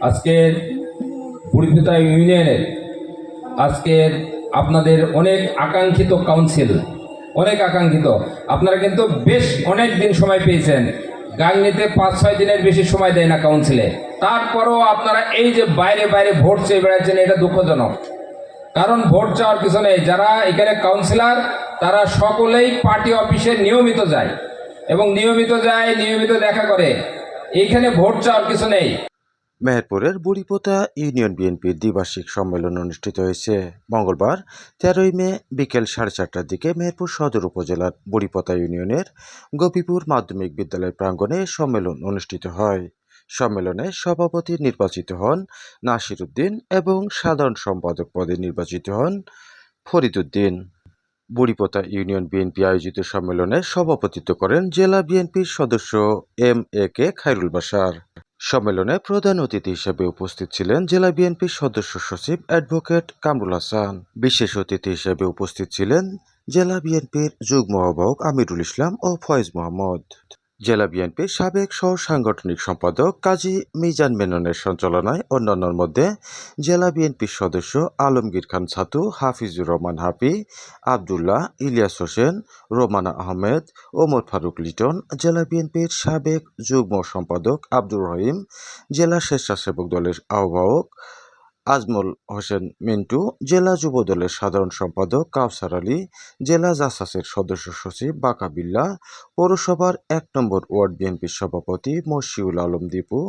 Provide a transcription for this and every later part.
আজকের বুড়িপিতা ইউনিয়নের আজকের আপনাদের অনেক আকাঙ্ক্ষিত কাউন্সিল, অনেক আকাঙ্ক্ষিত। আপনারা কিন্তু বেশ অনেক দিন সময় পেয়েছেন। গাংনিতে পাঁচ, ছয় দিনের বেশি সময় দেয় না কাউন্সিলে। তারপরও আপনারা এই যে বাইরে বাইরে ভোট চেয়ে বেড়াচ্ছেন, এটা দুঃখজনক। কারণ ভোট চাওয়ার কিছু নেই যারা এখানে কাউন্সিলর, তারা সকলেই পার্টি অফিসে নিয়মিত যায়। এবং নিয়মিত যায়, নিয়মিত দেখা করে। এইখানে ভোট চাওয়ার কিছু নেই। মেহেরপুরের বুড়িপোতা ইউনিয়ন বিএনপির দ্বিবার্ষিক সম্মেলন অনুষ্ঠিত হয়েছে। মঙ্গলবার, তেরোই মে বিকেল সাড়ে চারটার দিকে মেহেরপুর সদর উপজেলার বুড়িপোতা ইউনিয়নের গোপীপুর মাধ্যমিক বিদ্যালয় প্রাঙ্গণে সম্মেলন অনুষ্ঠিত হয়। সম্মেলনে সভাপতি নির্বাচিত হন নাসির উদ্দিন এবং সাধারণ সম্পাদক পদে নির্বাচিত হন ফরিদুদ্দিন বুড়িপোতা ইউনিয়ন বিএনপি আয়োজিত সম্মেলনে সভাপতিত্ব করেন জেলা বিএনপির সদস্য এম এ কে খায়রুল বাসার সম্মেলনে প্রধান অতিথি হিসেবে উপস্থিত ছিলেন জেলা বিএনপির সদস্য সচিব অ্যাডভোকেট কামরুল হাসান। বিশেষ অতিথি হিসেবে উপস্থিত ছিলেন জেলা বিএনপির যুগ্ম আহ্বায়ক আমিরুল ইসলাম ও ফয়েজ মোহাম্মদ। জেলা বিএনপির সাবেক সহ সাংগঠনিক সম্পাদক কাজী মিজান মেননের সঞ্চালনায় অন্যান্যর মধ্যে জেলা বিএনপির সদস্য আলমগীর খান ছাতু, হাফিজুর রহমান হাফি, আবদুল্লাহ ইলিয়াস হোসেন, রোমানা আহমেদ, ওমর ফারুক লিটন, জেলা বিএনপির সাবেক যুগ্ম সম্পাদক আব্দুর রহিম, জেলা স্বেচ্ছাসেবক দলের আহ্বায়ক আজমল হোসেন মিন্টু, জেলা যুবদলের সাধারণ সম্পাদক কাউসার আলী, জেলা জাসাসের সদস্য সচিব বাকা বিল্লা, পৌরসভার এক নম্বর ওয়ার্ড বিএনপির সভাপতি মশিউল আলম দীপু,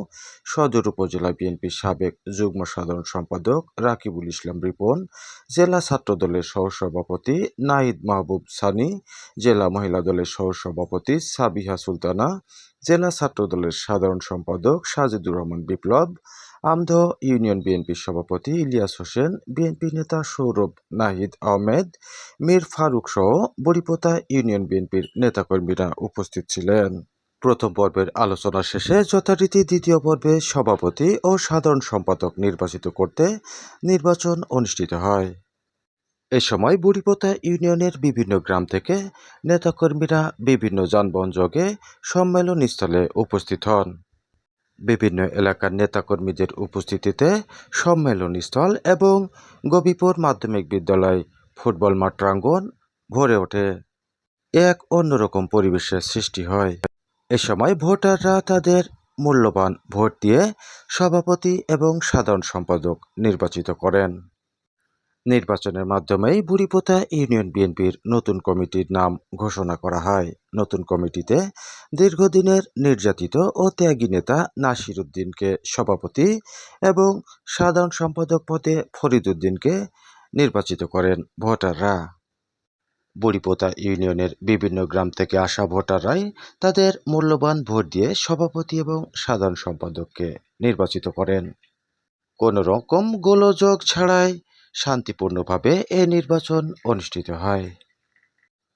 সদর উপজেলা বিএনপির সাবেক যুগ্ম সাধারণ সম্পাদক রাকিবুল ইসলাম রিপন, জেলা ছাত্র দলের সহসভাপতি নাহিদ মাহবুব সানি, জেলা মহিলা দলের সহসভাপতি সাবিহা সুলতানা জেলা ছাত্র দলের সাধারণ সম্পাদক সাজিদুর রহমান বিপ্লব, আমদ ইউনিয়ন বিএনপির সভাপতি ইলিয়াস হোসেন, বিএনপি নেতা সৌরভ নাহিদ আহমেদ, মীর ফারুক সহ বড়িপোতা ইউনিয়ন বিএনপির নেতাকর্মীরা উপস্থিত ছিলেন। প্রথম পর্বের আলোচনা শেষে যথারীতি দ্বিতীয় পর্বে সভাপতি ও সাধারণ সম্পাদক নির্বাচিত করতে নির্বাচন অনুষ্ঠিত হয়। এ সময় বুড়িপোতা ইউনিয়নের বিভিন্ন গ্রাম থেকে নেতাকর্মীরা বিভিন্ন যানবাহন যোগে সম্মেলন স্থলে উপস্থিত হন। বিভিন্ন এলাকার নেতাকর্মীদের উপস্থিতিতে সম্মেলনস্থল এবং গবিপুর মাধ্যমিক বিদ্যালয় ফুটবল মাঠ প্রাঙ্গণ ভরে ওঠে। এক অন্যরকম পরিবেশের সৃষ্টি হয়। এ সময় ভোটাররা তাদের মূল্যবান ভোট দিয়ে সভাপতি এবং সাধারণ সম্পাদক নির্বাচিত করেন। নির্বাচনের মাধ্যমেই বুড়িপোতা ইউনিয়ন বিএনপির নতুন কমিটির নাম ঘোষণা করা হয়। নতুন কমিটিতে দীর্ঘদিনের নির্যাতিত ও ত্যাগী নেতা নাসির উদ্দিনকে সভাপতি এবং সাধারণ সম্পাদক পদে ফরিদ উদ্দিনকে নির্বাচিত করেন ভোটাররা। বুড়িপোতা ইউনিয়নের বিভিন্ন গ্রাম থেকে আসা ভোটাররাই তাদের মূল্যবান ভোট দিয়ে সভাপতি এবং সাধারণ সম্পাদককে নির্বাচিত করেন। কোনো রকম গোলযোগ ছাড়াই শান্তিপূর্ণভাবে এ নির্বাচন অনুষ্ঠিত হয়।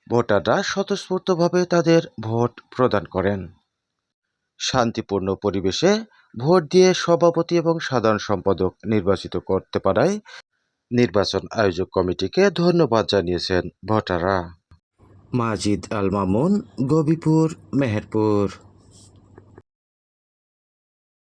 ভোটাররা স্বতঃস্ফূর্তভাবে তাদের ভোট প্রদান করেন। শান্তিপূর্ণ পরিবেশে ভোট দিয়ে সভাপতি এবং সাধারণ সম্পাদক নির্বাচিত করতে পারায় নির্বাচন আয়োজক কমিটিকে ধন্যবাদ জানিয়েছেন ভোটাররা। মাজিদ আল মামুন, গবিপুর, মেহেরপুর।